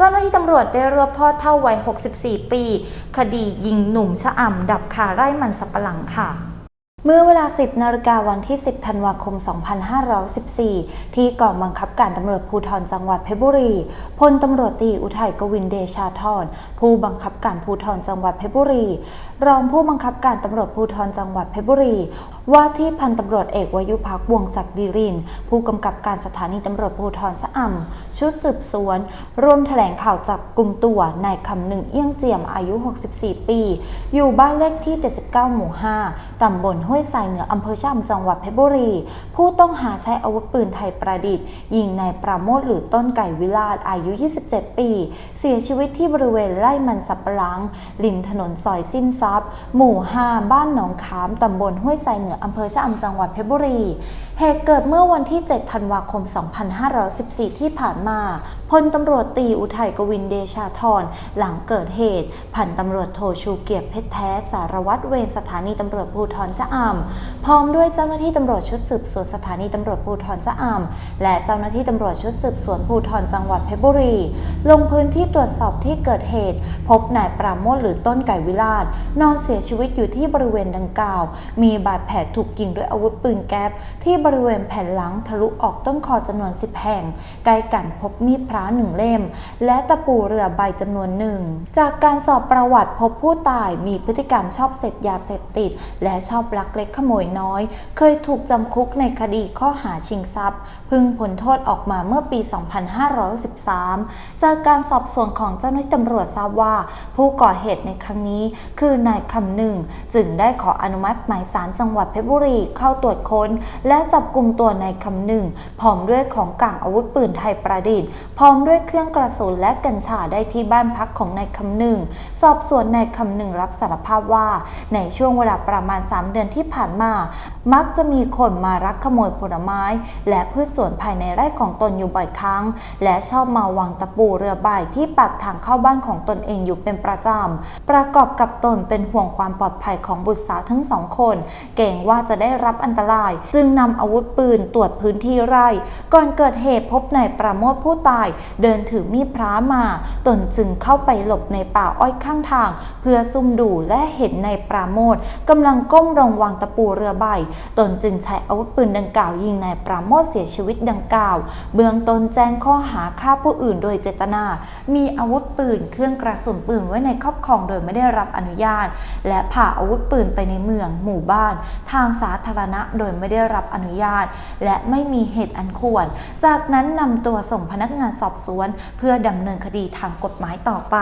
เจ้าหน้าที่ตำรวจได้รวบพ่อเท่าวัย 64 ปี คดียิงหนุ่มชะอ่ำดับคาไร่มันสับปะหลังค่ะ เมื่อเวลา 10 นาฬิกาวันที่ 10 ธันวาคม 2514 ที่กองบังคับการตำรวจภูธรจังหวัดเพชรบุรี พลตำรวจตรีอุทัยกวินเดชาธร ผู้บังคับการภูธรจังหวัดเพชรบุรี รองผู้บังคับการตำรวจภูธรจังหวัดเพชรบุรี ว่าที่พันตำรวจเอกวายุพักวงศักดิริน ผู้กำกับการสถานีตำรวจภูธรชะอ่ำชุดสืบสวน ร่วมแถลงข่าวจับกลุ่มตัวนายคำหนึ่งเอี้ยงเจียมอายุ 64 ปี อยู่บ้านเลขที่ 79 หมู่ 5 ตำบลห้วยทรายเหนืออำเภอชะอำจังหวัดเพชรบุรี ผู้ต้องหาใช้อาวุธปืนไทยประดิษฐ์ ยิงนายปราโมทหรือต้นไก่วิลาศอายุ 27 ปี เสียชีวิตที่บริเวณไร่มันสับปะหลังริมถนนซอยสิ้นทรัพย์ หมู่ 5 บ้านหนองขามตำบลห้วยทรายเหนืออำเภอชะอำจังหวัดเพชรบุรีเหตุเกิดเมื่อวันที่ 7 ธันวาคม 2514 ที่ผ่านมา พลตำรวจตีอุทัยกวินเดชาธร หลังเกิดเหตุ พันตำรวจโทชูเกียรติเพชรแท้ สารวัตรเวรสถานีตำรวจภูธรชะอำพร้อมด้วยเจ้าหน้าที่ตำรวจชุดสืบสวนสถานีตำรวจภูธรชะอำและเจ้าหน้าที่ตำรวจชุดสืบสวนภูธรจังหวัดเพชรบุรี ลงพื้นที่ตรวจสอบที่เกิดเหตุ พบนายปราโมทหรือต้นไก่วิลาศนอนเสียชีวิตอยู่ที่บริเวณดังกล่าว มีบาดแผลถูกยิงด้วยอาวุธปืนแก๊ปที่บริเวณแผ่นหลังทะลุออกต้นคอจำนวน10แห่งใกล้กันพบมีดพระหนึ่งเล่ม และตะปูเรือใบจำนวนหนึ่ง จากการสอบประวัติพบผู้ตายมีพฤติกรรมชอบเสพยาเสพติด และชอบลักเล็กขโมยน้อย เคยถูกจำคุกในคดีข้อหาชิงทรัพย์ พึงผลโทษออกมาเมื่อปี 2513 จากการสอบสวนของเจ้าหน้าที่ตำรวจทราบว่า ผู้ก่อเหตุในครั้งนี้คือนายคำหนึ่ง จึงได้ขออนุมัติหมายสารจังหวัดเพชรบุรีเข้าตรวจค้น และจับกลุ่มตัวนายคำหนึ่งพร้อมด้วยของกลางอาวุธปืนไทยประดิษฐ์พร้อมด้วยเครื่องกระสุนและกัญชาได้ที่บ้านพักของนายคำหนึ่ง สอบสวนนายคำหนึ่งรับสารภาพว่า ในช่วงเวลาประมาณ 3 เดือนที่ที่ผ่านมา มักจะมีคนมารักขโมยผลไม้ และพืชสวนภายในไร่ของตนอยู่บ่อยครั้ง และชอบมาวางตะปูเรือใบที่ปากทางเข้าบ้านของตนเองอยู่เป็นประจำ ประกอบกับตนเป็นห่วงความปลอดภัยของบุตรสาวทั้งสองคน เกรงว่าจะได้รับอันตราย จึงนำอาวุธปืนตรวจพื้นที่ไร่ ก่อนเกิดเหตุพบนายประโมทผู้ตาย เดินถือมีดพระมา ตนจึงเข้าไปหลบในป่าอ้อยข้างทาง เพื่อซุ่มดูและเห็นนายปราโมทกำลังก้มลงวาางตะปูเรือใบ ตนจึงใช้อาวุธปืนดังกล่าวยิงนายปราโมทเสียชีวิตดังกล่าว เบื้องต้นแจ้งข้อหาฆ่าผู้อื่นโดยเจตนา มีอาวุธปืน เครื่องกระสุนปืนไว้ในครอบครองโดยไม่ได้รับอนุญาต และผ่าอาวุธปืนไปในเมือง หมู่บ้าน ทางสาธารณะโดยไม่ได้รับอนุญาต และไม่มีเหตุอันควร จากนั้นนำตัวส่งพนักงานสอบสวน เพื่อดำเนินคดีทางกฎหมายต่อไป